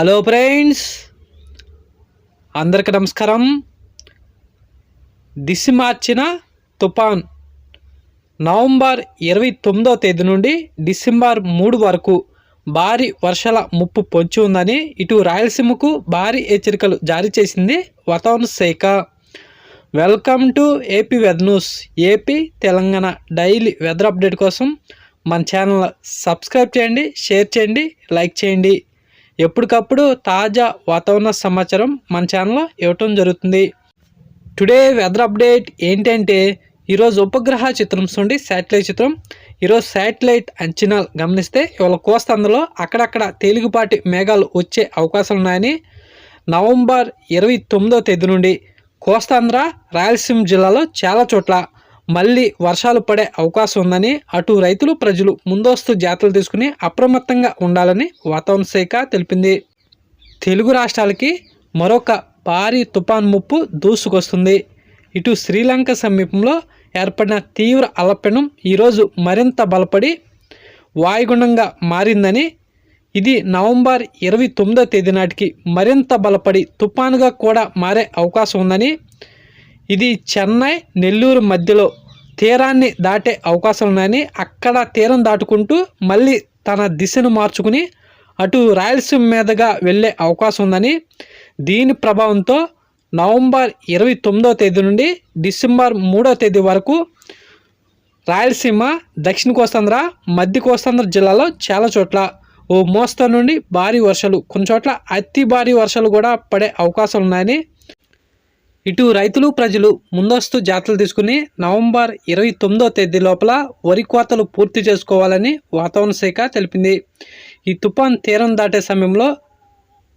Hello friends అందరికి నమస్కారం. దిశ మార్చిన తుఫాన్ నవంబర్ ఇరవై తొమ్మిదవ తేదీ నుండి డిసెంబర్ మూడు వరకు భారీ వర్షాల ముప్పు పొంచి ఉందని ఇటు రాయలసీమకు భారీ హెచ్చరికలు జారీ చేసింది వాతావరణ శాఖ. Welcome to AP weather news AP Telangana daily weather update కోసం మన ఛానల్ సబ్స్క్రైబ్ చేయండి షేర్ చేయండి లైక్ చేయండి. ఎప్పటికప్పుడు తాజా వాతావరణ సమాచారం మన ఛానల్లో ఇవ్వటం జరుగుతుంది. టుడే వెదర్ అప్డేట్ ఏంటంటే ఈరోజు ఉపగ్రహ చిత్రం చూడండి శాటిలైట్ చిత్రం. ఈరోజు శాటిలైట్ అంచనాలు గమనిస్తే ఇవాళ కోస్తాంధ్రలో అక్కడక్కడ తేలికపాటి మేఘాలు వచ్చే అవకాశాలు ఉన్నాయని నవంబర్ ఇరవై తొమ్మిదో తేదీ నుండి కోస్తాంధ్ర రాయలసీమ జిల్లాలో చాలా చోట్ల మళ్ళీ వర్షాలు పడే అవకాశం ఉందని అటు రైతులు ప్రజలు ముందస్తు జాగ్రత్తలు తీసుకుని అప్రమత్తంగా ఉండాలని వాతావరణ శాఖ తెలిపింది. తెలుగు రాష్ట్రాలకి మరొక భారీ తుఫాన్ ముప్పు దూసుకొస్తుంది. ఇటు శ్రీలంక సమీపంలో ఏర్పడిన తీవ్ర అలపెనం ఈరోజు మరింత బలపడి వాయుగుణంగా మారిందని ఇది నవంబర్ ఇరవై తొమ్మిదో తేదీ నాటికి మరింత బలపడి తుఫానుగా కూడా మారే అవకాశం ఉందని ఇది చెన్నై నెల్లూరు మధ్యలో తీరాన్ని దాటే అవకాశాలు ఉన్నాయని అక్కడ తీరం దాటుకుంటూ మళ్ళీ తన దిశను మార్చుకుని అటు రాయలసీమ మీదుగా వెళ్ళే అవకాశం ఉందని దీని ప్రభావంతో నవంబర్ ఇరవై తొమ్మిదవ తేదీ నుండి డిసెంబర్ మూడవ తేదీ వరకు రాయలసీమ దక్షిణ కోస్తాంధ్ర మధ్య కోస్తాంధ్ర జిల్లాలో చాలా చోట్ల ఓ మోస్తరు నుండి భారీ వర్షాలు కొన్ని చోట్ల అతి భారీ వర్షాలు కూడా పడే అవకాశాలు ఉన్నాయని ఇటు రైతులు ప్రజలు ముందస్తు జాగ్రత్తలు తీసుకుని నవంబర్ ఇరవై తొమ్మిదో తేదీ లోపల వరి కోతలు పూర్తి చేసుకోవాలని వాతావరణ శాఖ తెలిపింది. ఈ తుఫాన్ తీరం దాటే సమయంలో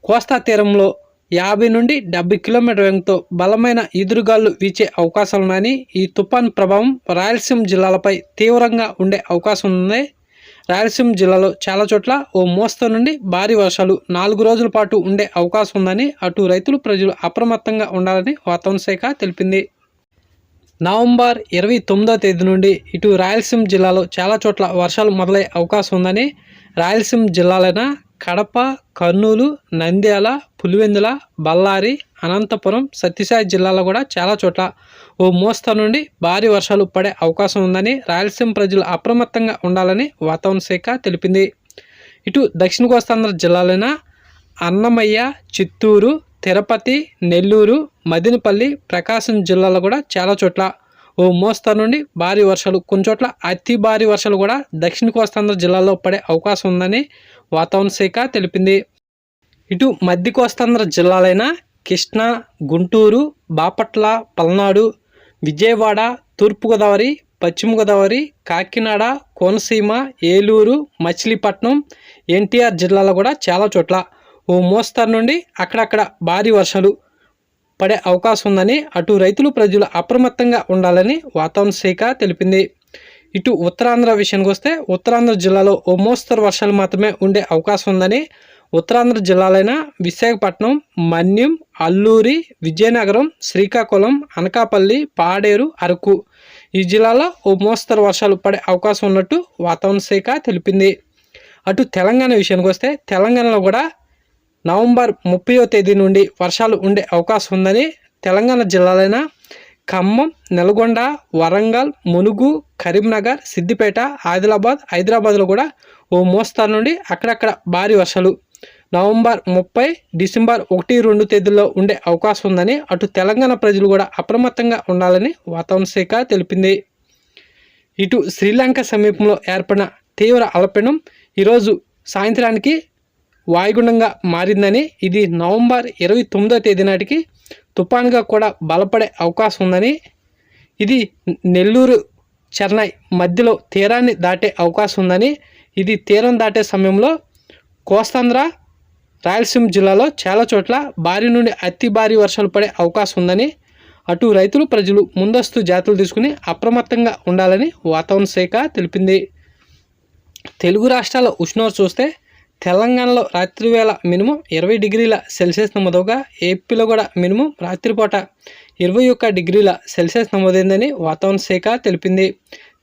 కోస్తా తీరంలో యాభై నుండి డెబ్బై కిలోమీటర్ వేగంతో బలమైన ఈదురుగాళ్ళు వీచే అవకాశాలున్నాయని ఈ తుఫాన్ ప్రభావం రాయలసీమ జిల్లాలపై తీవ్రంగా ఉండే అవకాశం ఉంది రాయలసీమ జిల్లాలో చాలా చోట్ల ఓ మోస్తరు నుండి భారీ వర్షాలు నాలుగు రోజుల పాటు ఉండే అవకాశం ఉందని అటు రైతులు ప్రజలు అప్రమత్తంగా ఉండాలని వాతావరణ శాఖ తెలిపింది. నవంబర్ ఇరవై తొమ్మిదో తేదీ నుండి ఇటు రాయలసీమ జిల్లాలో చాలా చోట్ల వర్షాలు మొదలయ్యే అవకాశం ఉందని రాయలసీమ జిల్లాలైన కడప కర్నూలు నంద్యాల పులివెందుల బళ్ళారి అనంతపురం సత్యసాయి జిల్లాలో కూడా చాలా చోట్ల ఓ మోస్తా నుండి భారీ వర్షాలు పడే అవకాశం ఉందని రాయలసీమ ప్రజలు అప్రమత్తంగా ఉండాలని వాతావరణ శాఖ తెలిపింది. ఇటు దక్షిణ కోస్తాంధ్ర జిల్లాలైన అన్నమయ్య చిత్తూరు తిరుపతి నెల్లూరు మదినపల్లి ప్రకాశం జిల్లాలో కూడా చాలా చోట్ల ఓ మోస్తరు నుండి భారీ వర్షాలు కొన్ని చోట్ల అతి భారీ వర్షాలు కూడా దక్షిణ కోస్తాంధ్ర జిల్లాలో పడే అవకాశం ఉందని వాతావరణ శాఖ తెలిపింది. ఇటు మధ్య కోస్తాంధ్ర జిల్లాలైన కృష్ణా గుంటూరు బాపట్ల పల్నాడు విజయవాడ తూర్పుగోదావరి పశ్చిమగోదావరి కాకినాడ కోనసీమ ఏలూరు మచిలీపట్నం ఎన్టీఆర్ జిల్లాలో కూడా చాలా చోట్ల ఓ మోస్తరు నుండి అక్కడక్కడ భారీ వర్షాలు పడే అవకాశం ఉందని అటు రైతులు ప్రజలు అప్రమత్తంగా ఉండాలని వాతావరణ శాఖ తెలిపింది. ఇటు ఉత్తరాంధ్ర విషయానికి వస్తే ఉత్తరాంధ్ర జిల్లాలో ఓ మోస్తరు వర్షాలు మాత్రమే ఉండే అవకాశం ఉందని ఉత్తరాంధ్ర జిల్లాలైన విశాఖపట్నం మన్యం అల్లూరి విజయనగరం శ్రీకాకుళం అనకాపల్లి పాడేరు అరకు ఈ జిల్లాలో ఓ మోస్తరు వర్షాలు పడే అవకాశం ఉన్నట్టు వాతావరణ శాఖ తెలిపింది. అటు తెలంగాణ విషయానికి వస్తే తెలంగాణలో కూడా నవంబర్ ముప్పయో తేదీ నుండి వర్షాలు ఉండే అవకాశం ఉందని తెలంగాణ జిల్లాలైన ఖమ్మం నల్గొండ వరంగల్ ములుగు కరీంనగర్ సిద్దిపేట ఆదిలాబాద్ హైదరాబాద్లో కూడా ఓ మోస్తారు నుండి అక్కడక్కడ భారీ వర్షాలు నవంబర్ ముప్పై డిసెంబర్ ఒకటి రెండు తేదీల్లో ఉండే అవకాశం ఉందని అటు తెలంగాణ ప్రజలు కూడా అప్రమత్తంగా ఉండాలని వాతావరణ శాఖ తెలిపింది. ఇటు శ్రీలంక సమీపంలో ఏర్పడిన తీవ్ర అలపెనం ఈరోజు సాయంత్రానికి వాయుగుండంగా మారిందని ఇది నవంబర్ ఇరవై తొమ్మిదో తేదీ నాటికి తుఫాన్గా కూడా బలపడే అవకాశం ఉందని ఇది నెల్లూరు చెన్నై మధ్యలో తీరాన్ని దాటే అవకాశం ఉందని ఇది తీరం దాటే సమయంలో కోస్తాంధ్ర రాయలసీమ జిల్లాలో చాలా చోట్ల భారీ నుండి అతి భారీ వర్షాలు పడే అవకాశం ఉందని అటు రైతులు ప్రజలు ముందస్తు జాతులు తీసుకుని అప్రమత్తంగా ఉండాలని వాతావరణ శాఖ తెలిపింది. తెలుగు రాష్ట్రాల ఉష్ణోగ్రత చూస్తే తెలంగాణలో రాత్రివేళ మినిమం ఇరవై డిగ్రీల సెల్సియస్ నమోదవగా ఏపీలో కూడా మినిమం రాత్రిపూట ఇరవై ఒక్క డిగ్రీల సెల్సియస్ నమోదైందని వాతావరణ శాఖ తెలిపింది.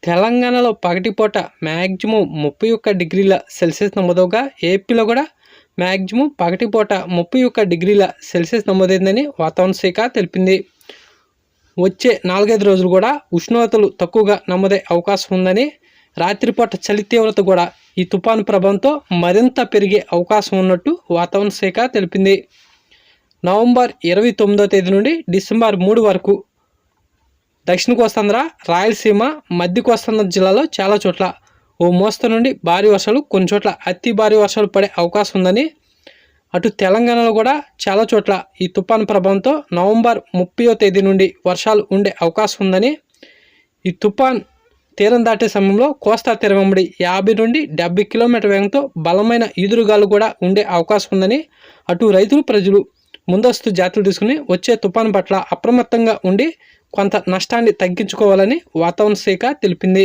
తెలంగాణలో పగటిపూట మ్యాక్సిమం ముప్పై ఒక్క డిగ్రీల సెల్సియస్ నమోదవగా ఏపీలో కూడా మ్యాక్సిమం పగటిపూట ముప్పై ఒక్క డిగ్రీల సెల్సియస్ నమోదైందని వాతావరణ శాఖ తెలిపింది. వచ్చే నాలుగైదు రోజులు కూడా ఉష్ణోగ్రతలు తక్కువగా నమోదయ్యే అవకాశం ఉందని రాత్రిపూట చలి తీవ్రత కూడా ఈ తుఫాను ప్రభావంతో మరింత పెరిగే అవకాశం ఉన్నట్టు వాతావరణ శాఖ తెలిపింది. నవంబర్ ఇరవై తొమ్మిదో తేదీ నుండి డిసెంబర్ మూడు వరకు దక్షిణ కోస్తాంధ్ర రాయలసీమ మధ్య కోస్తాంధ్ర జిల్లాలో చాలా చోట్ల ఓ మోస్తరు నుండి భారీ వర్షాలు కొన్ని చోట్ల అతి భారీ వర్షాలు పడే అవకాశం ఉందని. అటు తెలంగాణలో కూడా చాలా చోట్ల ఈ తుఫాను ప్రభావంతో నవంబర్ ముప్పయో తేదీ నుండి వర్షాలు ఉండే అవకాశం ఉందని. ఈ తుఫాన్ తీరం దాటే సమయంలో కోస్తా తీరం వెంబడి యాభై నుండి డెబ్బై కిలోమీటర్ వేగంతో బలమైన ఈదురుగాలు కూడా ఉండే అవకాశం ఉందని. అటు రైతులు ప్రజలు ముందస్తు జాతులు తీసుకుని వచ్చే తుఫాను పట్ల అప్రమత్తంగా ఉండి కొంత నష్టాన్ని తగ్గించుకోవాలని వాతావరణ శాఖ తెలిపింది.